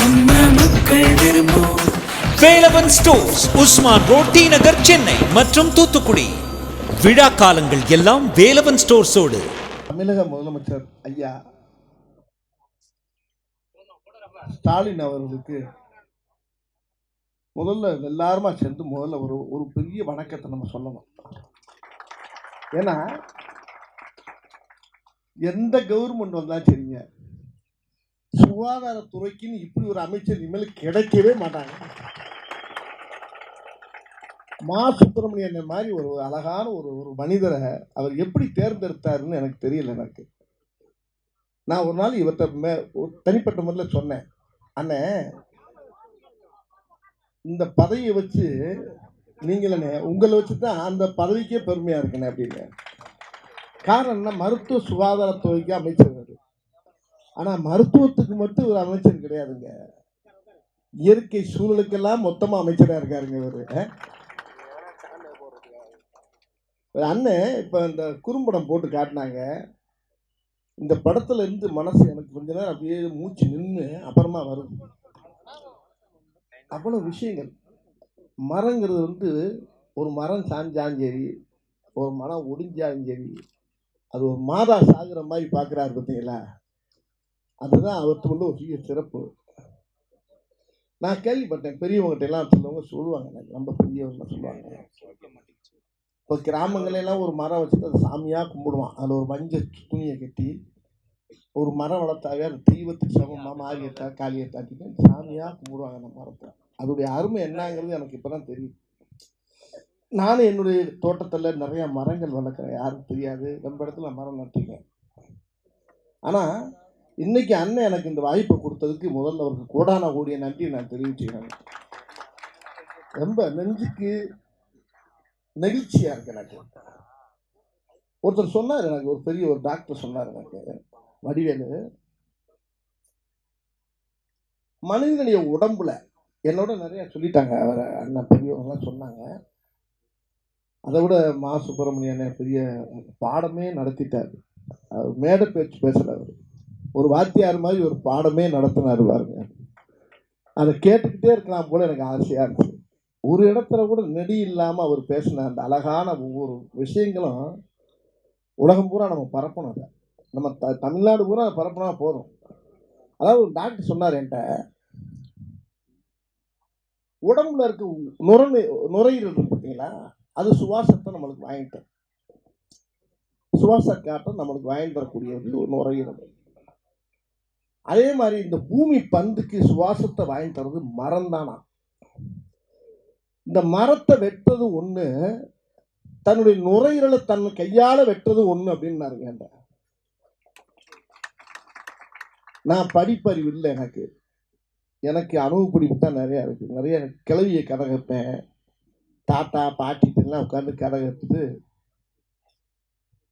நம்ம மக்கள் விரும்பும் Velavan stores Usman road T Nagar Chennai மற்றும் தூத்துக்குடி. விழா காலங்கள் எல்லாம் வேலவன் ஸ்டோர்ஸோடு. தமிழக முதலமைச்சர் ஐயா ஸ்டாலின் அவர்களுக்கு முதல்ல எல்லாருமா சேர்ந்து முதல்ல ஒரு ஒரு பெரிய வணக்கத்தை நம்ம சொல்லணும் ஏன்னா எந்த கவர்மெண்ட் வந்தாலும் சரிங்க. சுகாதாரத்துறைக்குன்னு இப்படி ஒரு அமைச்சர் இனிமேல் கிடைக்கவே மாட்டாங்க. மா. சுப்பிரமணியன் மாதிரி ஒரு அழகான ஒரு ஒரு மனிதரை அவர் எப்படி தேர்ந்தெடுத்தாருன்னு எனக்கு தெரியல எனக்கு. நான் ஒரு நாள் இவர்கிட்ட மே ஒரு தனிப்பட்ட முறையில் சொன்னேன். அண்ணே இந்த பதவியை வச்சு நீங்களே உங்களை வச்சு தான் அந்த பதவிக்கே பெருமையாக இருக்குண்ணே அப்படின்னு. காரணம் என்ன மருத்துவ சுகாதாரத்துறைக்கு அமைச்சர் ஆனால் மருத்துவத்துக்கு மட்டும் ஒரு அமைச்சர் கிடையாதுங்க. இயற்கை சூழலுக்கெல்லாம் மொத்தமாக அமைச்சராக இருக்காருங்க இவர். ஒரு அண்ணன் இப்போ இந்த குறும்படம் போட்டு காட்டினாங்க. இந்த படத்துல இருந்து மனசு எனக்கு கொஞ்ச நேரம் அப்படியே மூச்சு நின்று அப்புறமா வரும். அவ்வளோ விஷயங்கள். மரங்கிறது வந்து ஒரு மரம் சாஞ்சாலும் சரி ஒரு மரம் ஒடிஞ்சாலும் சரி அது ஒரு மாதா சாகுற மாதிரி பார்க்குறாரு பார்த்தீங்களா அதுதான் அவர்கிட்ட உள்ள ஒரு சிறப்பு. நான் கேள்விப்பட்டேன் பெரியவங்ககிட்ட எல்லாம் சிலவங்க சொல்லுவாங்க எனக்கு ரொம்ப பெரியவங்க சொல்லுவாங்க. இப்போ கிராமங்கள்ல எல்லாம் ஒரு மரம் வச்சுட்டு அதை சாமியாக கும்பிடுவான். அதில் ஒரு மஞ்சள் துணியை கட்டி ஒரு மரம் வளர்த்தாவே அது தெய்வத்துக்கு சமமாக மாரியத்தா காளியத்தாட்டின்னு சாமியாக கும்பிடுவாங்க அந்த மரத்தை. அதோடைய அருமை என்னங்கிறது எனக்கு இப்போ தான் தெரியும். நானும் என்னுடைய தோட்டத்தில் நிறையா மரங்கள் வளர்க்குறேன். யாருக்கும் தெரியாது. ரொம்ப இடத்துல மரம் நட்டிருக்கேன். ஆனால் இன்னைக்கு அண்ணன் எனக்கு இந்த வாய்ப்பை கொடுத்ததுக்கு முதல்ல அவருக்கு கோடான கூடிய நன்றி நான் தெரிவிச்சுக்கிறேன். ரொம்ப நெஞ்சுக்கு நெகிழ்ச்சியாக இருக்கு எனக்கு. ஒருத்தர் சொன்னார் எனக்கு ஒரு பெரிய ஒரு டாக்டர் சொன்னார் எனக்கு. வடிவேலு மனிதனுடைய உடம்புல என்னோட நிறைய சொல்லிட்டாங்க அவர் அண்ணன் பெரியவங்களாம் சொன்னாங்க. அதை விட மா சுப்பிரமணியன் பெரிய பாடமே நடத்திட்டார். அவர் மேடை பேச்சு பேசுகிறார் ஒரு வாத்தியார் மாதிரி ஒரு பாடமே நடத்தினார் பாருங்க. அதை கேட்டுக்கிட்டே இருக்கலாம் போல எனக்கு ஆசையாக இருந்துச்சு ஒரு இடத்துல கூட நெடி இல்லாமல் அவர் பேசின அந்த அழகான ஒவ்வொரு விஷயங்களும் உலகம் பூரா நம்ம பரப்பணும் அதை. நம்ம த தமிழ்நாடு பூரா அதை பரப்புனா போதும். அதாவது ஒரு டாக்டர் சொன்னார் என்கிட்ட உடம்புல இருக்க நுரை நுரையீரல் இருக்கு பார்த்தீங்களா? அது சுவாசத்தை நம்மளுக்கு வாங்கிட்டு சுவாச காற்றை நம்மளுக்கு வாங்கி தரக்கூடிய ஒரு நுரையீரல். அதே மாதிரி இந்த பூமி பந்துக்கு சுவாசத்தை வாங்கி தர்றது மரம் தானா இந்த மரத்தை வெட்டுறது ஒன்று தன்னுடைய நுரையீரலை தன் கையால் வெட்டுறது ஒன்று அப்படின்னாருங்க என்கிட்ட. நான் படிப்பறிவு இல்லை எனக்கு. எனக்கு அனுபவப்பிடிப்பு தான் நிறையா இருக்குது நிறைய கிளவியை கதை கற்பேன் தாத்தா பாட்டிட்டெல்லாம் உட்காந்து கதை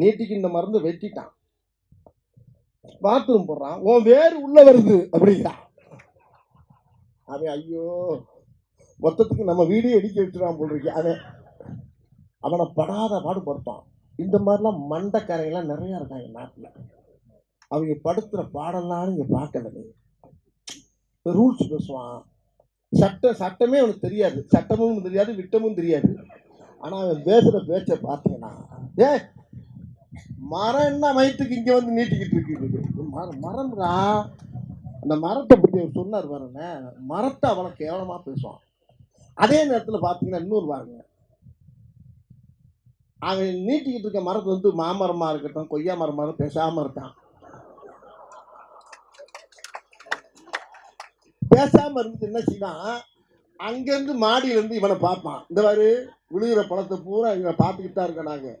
நீட்டிக்கு இந்த மருந்து வெட்டிட்டான். பாத்ரூம் போடுறான். உன் வேறு உள்ள வருது அப்படிங்கிறான் அவன் ஐயோ மொத்தத்துக்கு நம்ம வீடே இடிக்க விட்டுறான் போல் இருக்கு அவன் அவனை படாத பாடுபடுத்தான் இந்த மாதிரிலாம் மண்டைக்காரைங்கெல்லாம் நிறையா இருக்காங்க நாட்டில்? அவங்க படுத்துகிற பாடலாம் இங்கே பார்க்கல ரூல்ஸ் பேசுவான். சட்டம் சட்டமே அவனுக்கு தெரியாது. சட்டமும் தெரியாது விட்டமும் தெரியாது. ஆனால் அவன் பேசுகிற பேச்சை பார்த்தீங்கன்னா ஏ மரம் என்ன வயிற்றுக்கு இங்கே வந்து நீட்டிக்கிட்டு இருக்குது? மரம் மரம்டா. அந்த மரத்தை பற்றி அவர் சொன்னார் பாருங்க. மரத்தை அவனை கேவலமாக பேசுவான். அதே நேரத்தில் பார்த்தீங்கன்னா இன்னொரு பாருங்க. அவன் நீட்டிக்கிட்டு இருக்க மரத்து வந்து மாமரமாக இருக்கட்டும் கொய்யா மரமாக இருக்கட்டும் பேசாமல் இருக்கான். பேசாமல் இருந்துட்டு என்ன செய்வான்? அங்கேருந்து மாடியிலேருந்து இவனை பார்ப்பான். இந்த மாதிரி விழுகிற பழத்தை பூரா இவனை பார்த்துக்கிட்டு தான் இருக்கேன் நாங்கள்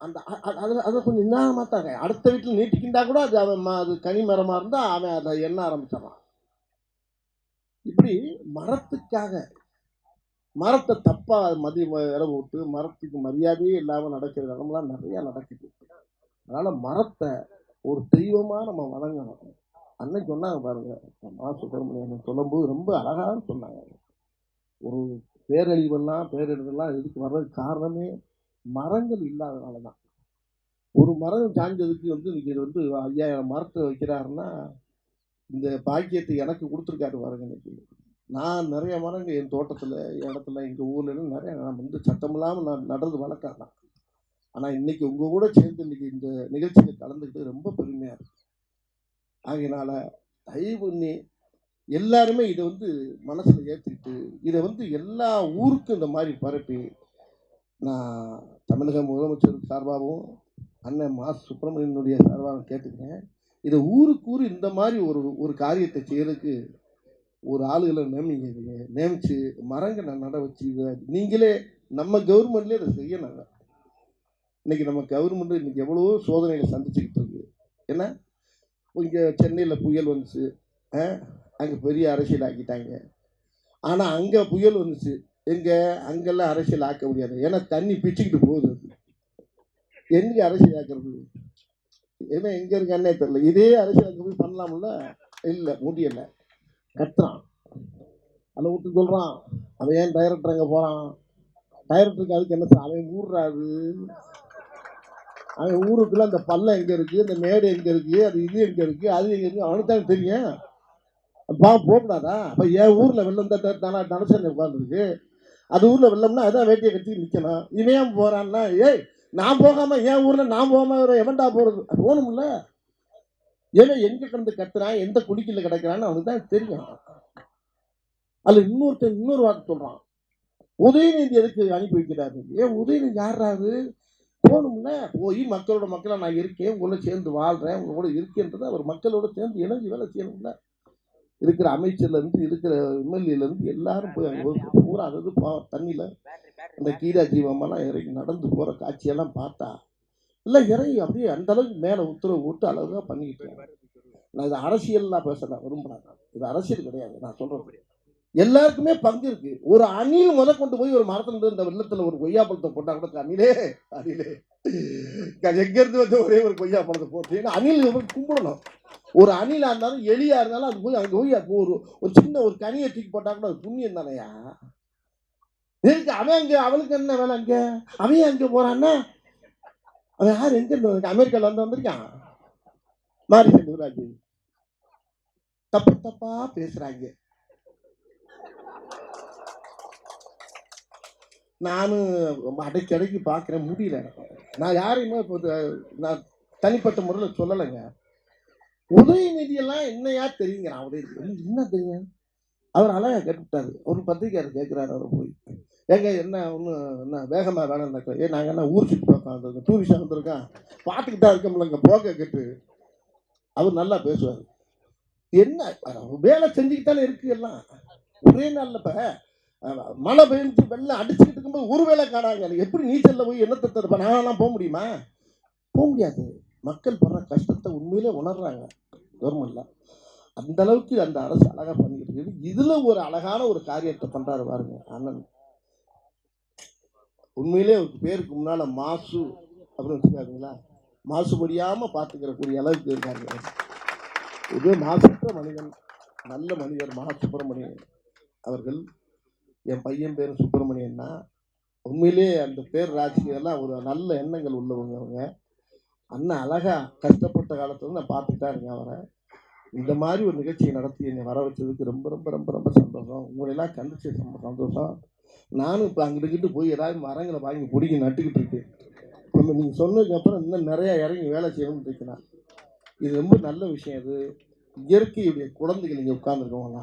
அந்த அதில் அதை கொஞ்சம் நிதானமாக தாங்க அடுத்த வீட்டில் நீட்டிக்கிட்டா கூட அது அவன் ம- அது கனி மரமாக இருந்தால் அவன் அதை எண்ண ஆரம்பிச்சிடறான். இப்படி மரத்துக்காக மரத்தை தப்பாக மதி இடம் விட்டு மரத்துக்கு மரியாதையே இல்லாமல் நடக்கிற இடம்லாம் நிறையா நடக்குது. அதனால் மரத்தை ஒரு தெய்வமாக நம்ம வணங்கணும். அன்னைக்கு சொன்னாங்க பாருங்க மா சுப்பிரமணியன் சொல்லும்போது ரொம்ப அழகாக சொன்னாங்க. ஒரு பேரழிவெல்லாம் பேரிடர்லாம் இதுக்கு வர்றதுக்கு காரணமே மரங்கள் இல்லாதனால தான். ஒரு மரம் சாய்ந்ததுக்கு வந்து இது வந்து ஐயாயிரம் மரத்தை வைக்கிறாருன்னா இந்த பாக்கியத்தை எனக்கு கொடுத்துருக்காரு பாருங்க இன்னைக்கு. நான் நிறைய மரங்கள் என் தோட்டத்தில் இடத்துல எங்கள் ஊர்ல நிறைய நான் வந்து சத்தம் இல்லாமல் நான் நடுறது வளர்க்கலாம் தான். ஆனால் இன்னைக்கு உங்கள் கூட சேர்ந்து இன்னைக்கு இந்த நிகழ்ச்சியில் கலந்துக்கிட்டு ரொம்ப பெருமையாக இருக்கு. ஆகையினால தயவு பண்ணி எல்லாருமே இதை வந்து மனசில் ஏற்றிக்கிட்டு இதை வந்து எல்லா ஊருக்கும் இந்த மாதிரி பரப்பி நான் தமிழக முதலமைச்சர் சார்பாகவும் அண்ணன் மா. சுப்பிரமணியனுடைய சார்பாகவும் கேட்டுக்கிறேன். இதை ஊருக்கு ஊர் இந்த மாதிரி ஒரு ஒரு காரியத்தை செய்யறதுக்கு ஒரு ஆளுகளை நியமிங்க. இதுங்க. நியமிச்சு நான் நட வச்சு நீங்களே நம்ம கவர்மெண்ட்லேயே இதை செய்யணுங்க. இன்னைக்கு நம்ம கவர்மெண்ட் இன்னைக்கு எவ்வளவோ சோதனைகளை சந்திச்சுக்கிட்டு இருக்கு. ஏன்னா இங்கே சென்னையில் புயல் வந்துச்சு. அங்கே பெரிய அரசியல் ஆக்கிட்டாங்க ஆனால் அங்கே புயல் வந்துச்சு. எங்கே? அங்கெல்லாம் அரசியல் ஆக்க முடியாது. ஏன்னா தண்ணி பிச்சுக்கிட்டு போகுது. எங்கே அரசியல் ஆக்கிறது? ஏன்னா எங்கே இருக்கானே தெரியல. இதே அரசியல் ஆக்க போய் பண்ணலாம்ல? இல்லை முடியலை. கத்துறான். அதை விட்டு சொல்கிறான் அவன் ஏன் டைரக்டர் அங்கே போகிறான் டைரக்டருக்கு அதுக்கு என்ன சார்? அவன் ஊர்றாரு அவன் ஊருக்குள்ள அந்த பள்ளம் எங்கே இருக்குது அந்த மேடு எங்கே இருக்குது அது இது எங்கே இருக்குது அது எங்கே இருக்குது அவனுக்கு தான் தெரியும். பா போகக்கூடாதா? அப்போ என் ஊரில் வெள்ளம் தான் தானே தனசேனை உட்காந்துருக்கு அது ஊரில் வெள்ளம்னா அதான் வேட்டியை கட்டி நிற்கணும் இவன் ஏன் போகிறான்னா ஏய் நான் போகாமல் என் ஊரில் நான் போகாமல் எவன்டா போகிறது போகணும்ல. ஏன்னா எங்கே கிடந்து கத்துறான் எந்த குடிக்கல கிடக்கிறான்னு அவனுக்கு தான் தெரியும். அதில் இன்னொருத்தன் இன்னொரு வாக்கு சொல்கிறான் உதயநிதி எதுக்கு அனுப்பி வைக்கிறாரு? ஏன் உதயநிதி யாராரு போகணும்ல. போய் மக்களோட மக்களாக நான் இருக்கேன் உங்களோட சேர்ந்து வாழ்கிறேன் உங்களோட இருக்கேன்றது இருக்கேன்றதை அவர் மக்களோட சேர்ந்து இணைஞ்சு வேலை செய்யணும்ல. இருக்கிற அமைச்சர்லேருந்து இருக்கிற எம்எல்ஏலேருந்து எல்லாரும் போய் அங்கே பூரா அதாவது பா- தண்ணியில் அந்த கீதா ஜீவமெல்லாம் இறங்கி நடந்து போகிற காட்சியெல்லாம் பார்த்தா எல்லாம் இறங்கி அப்படியே அந்த அளவுக்கு மேலே உத்தரவு போட்டு அழகாக பண்ணிக்கிட்டு. நான் இது அரசியல்லாம் பேச விரும்புகிறேன். இது அரசியல் கிடையாது நான் சொல்கிறது எல்லாருக்குமே பங்கு இருக்கு. ஒரு அணில் முத கொண்டு போய் ஒரு மரத்துல இருந்து இந்த வெள்ளத்துல ஒரு கொய்யா பழத்தை போட்டா கூட அணிலே அணிலே. எங்க இருந்து வந்து ஒரே ஒரு கொய்யா பழத்தை போட்டு ஏன்னா அணில் கும்பிடணும். ஒரு அணிலாக இருந்தாலும் எலியாக இருந்தாலும் அது போய் அங்கே போய் அது ஒரு ஒரு சின்ன ஒரு கனியை தூக்கி போட்டால் கூட அது புண்ணியம் தானையா? இருக்கு அவன் அங்கே அவளுக்கு என்ன வேலை அங்கே? அவன் அங்கே போகிறான்னா அவன் யார்? எங்கே இருந்து அமெரிக்காவில் வந்து வந்திருக்கான். மாரி செல்வராஜ் தப்பு தப்பா பேசுகிறாங்க நானும் ரொம்ப அடைக்கி அடைக்கி பார்க்குறேன். முடியல நான் யாரையுமே இப்போ நான் தனிப்பட்ட முறையில் சொல்லலைங்க. உதயநிதியெல்லாம் என்னையா தெரியுங்கிறான். உதயநிதி. என்ன- தெரியும் அவர் அழகா கேட்டுவிட்டாரு. ஒரு பத்திரிக்கையாளர் கேட்குறாரு அவர் போய். ஏங்க என்ன ஒன்று என்ன வேகமாக வேலை நடக்கல. ஏ நாங்கள் என்ன ஊர் சுற்றி பார்க்க வந்திருக்கோம் டூரிஸ்டாக வந்திருக்கோம் பார்த்துக்கிட்டா இருக்கோம்லங்க போக கேட்டு அவர் நல்லா பேசுவார். என்ன வேலை செஞ்சுக்கிட்டாலே இருக்கு எல்லாம். ஒரே நாளில் இப்போ மழை பெய்ஞ்சு வெள்ளம் அடிச்சுக்கிட்டு இருக்கும்போது ஒரு வேலை காணாங்க எப்படி நீச்சலில் போய் என்னத்தை தருப்பேன் நான்லாம் போக முடியுமா? போக முடியாது. மக்கள் படுற கஷ்டத்தை உண்மையிலே உணர்றாங்க கவர்மெண்ட்ல அந்த அளவுக்கு அந்த அரசு அழகா பண்ணிட்டு இருக்குது இதுல ஒரு அழகான ஒரு காரியத்தை பண்றாரு பாருங்க அண்ணன். உண்மையிலே அவருக்கு பேருக்கு முன்னால மாசு அப்படின்னு வச்சுக்காருங்களா மாசுபடியாம பாத்துக்கிற கூடிய அளவுக்கு இருக்காரு. இது மாசற்ற மனிதன் நல்ல மனிதர் மகா சுப்பிரமணியன் அவர்கள். என் பையன் பேர் சுப்பிரமணியன்னா உண்மையிலே அந்த பேர் ராஜ்கியெல்லாம் ஒரு நல்ல எண்ணங்கள் உள்ளவங்க அவங்க. அண்ணன் அழகா கஷ்டப்பட்ட காலத்துல நான் பார்த்துட்டா இருக்கேன் அவரை. இந்த மாதிரி ஒரு நிகழ்ச்சியை நடத்தி என்னை வர வச்சதுக்கு ரொம்ப ரொம்ப ரொம்ப ரொம்ப சந்தோஷம். உங்களெல்லாம் கண்டிச்சு ரொம்ப சந்தோஷம். நானும் இப்போ அங்கிட்டு போய் ஏதாவது மரங்களை வாங்கி பிடிங்கி நட்டுக்கிட்டு இருக்கேன். இப்போ நீங்கள் சொன்னதுக்கு அப்புறம் இன்னும் நிறையா இறங்கி வேலை செய்யணும்னு இருக்கிறேன் இது ரொம்ப நல்ல விஷயம் இது. இயற்கையுடைய குழந்தைகள் இங்கே உட்காந்துருக்கவங்க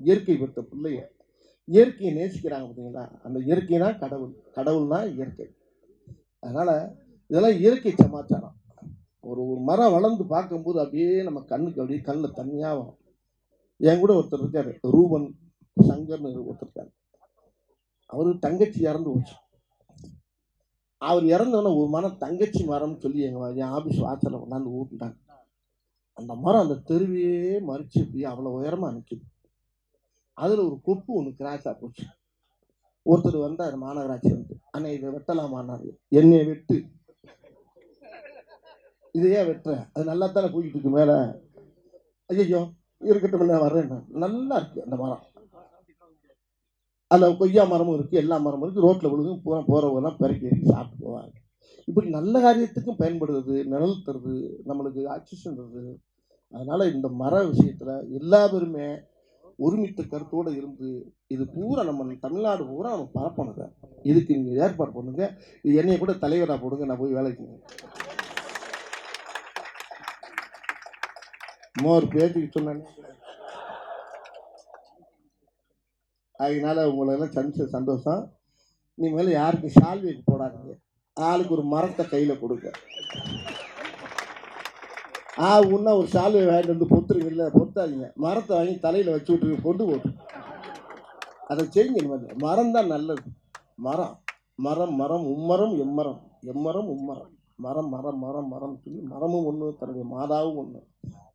இயற்கை பெற்ற பிள்ளைங்க. இயற்கையை நேசிக்கிறாங்க பார்த்தீங்களா அந்த இயற்கை தான் கடவுள். கடவுள் தான் இயற்கை. அதனால் இதெல்லாம் இயற்கை சமாச்சாரம். ஒரு ஒரு மரம் வளர்ந்து பார்க்கும்போது அப்படியே நம்ம கண்ணுக்கு அப்படியே கண்ணில் தனியாக வரும். என் கூட ஒருத்தர் இருக்காரு ரூபன் சங்கர்னு ஒருத்தர் இருக்காரு. அவரு தங்கச்சி இறந்து போச்சு. அவர் இறந்தவொடனே ஒரு மரம் தங்கச்சி மரம்னு சொல்லி எங்க என் ஆபீஸ் வாசலில் கொண்டாந்து ஊட்டிட்டாங்க அந்த மரம் அந்த தெருவையே மறிச்சு அப்படியே அவ்வளோ உயரமாக நிற்குது அதில் ஒரு கொப்பு ஒன்று கிராஸாக போச்சு. ஒருத்தர் வந்தார் மாநகராட்சி வந்து அண்ணே இதை வெட்டலாமான்னாரு. என்னை வெட்டு. இதையே வெட்டுறேன். அது நல்லா தானே போய்கிட்டு இருக்கு மேலே. ஐயோ இருக்கட்டும் நான் வர்றேன். நல்லா இருக்கு அந்த மரம். அந்த கொய்யா மரமும் இருக்குது எல்லா மரமும் இருக்குது ரோட்டில் விழுகும் பூரா போகிறவங்கலாம் பிறக்கி இறக்கி சாப்பிட்டு போவாங்க. இப்படி நல்ல காரியத்துக்கும் பயன்படுறது நிழல் தருது நம்மளுக்கு ஆக்சிஜன் தருது. அதனால் இந்த மர விஷயத்தில் எல்லா பேருமே ஒருமித்த கருத்தோடு இருந்து இது பூரா நம்ம தமிழ்நாடு பூரா நம்ம பரப்பணுங்க. இதுக்கு நீங்கள் ஏற்பாடு பண்ணுங்கள் இது என்னையை கூட தலைவராக போடுங்க நான் போய் வேலைக்கு மோர் பேச்சுக்கு சொன்னேன். அதனால உங்களெல்லாம் சந்திச்ச சந்தோஷம். இனிமேல் யாருக்கு சால்வைக்கு போடாதீங்க. ஆளுக்கு ஒரு மரத்தை கையில் கொடுங்க. ஆ உன்னா ஒரு சால்வை வாங்கிட்டு வந்து பொத்துருங்கல்ல பொத்தாதீங்க. மரத்தை வாங்கி தலையில் வச்சு விட்டு கொண்டு போட்டு. அதை செய்யுங்க இனிமேல். மரம் தான் நல்லது. மரம். மரம் மரம் உம்மரம் எம்மரம். எம்மரம் உம்மரம். மரம் மரம் மரம் மரம். சொல்லி மரமும் ஒன்று தன்னுடைய மாதாவும் ஒன்று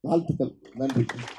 வாழ்த்துக்கள். நன்றி.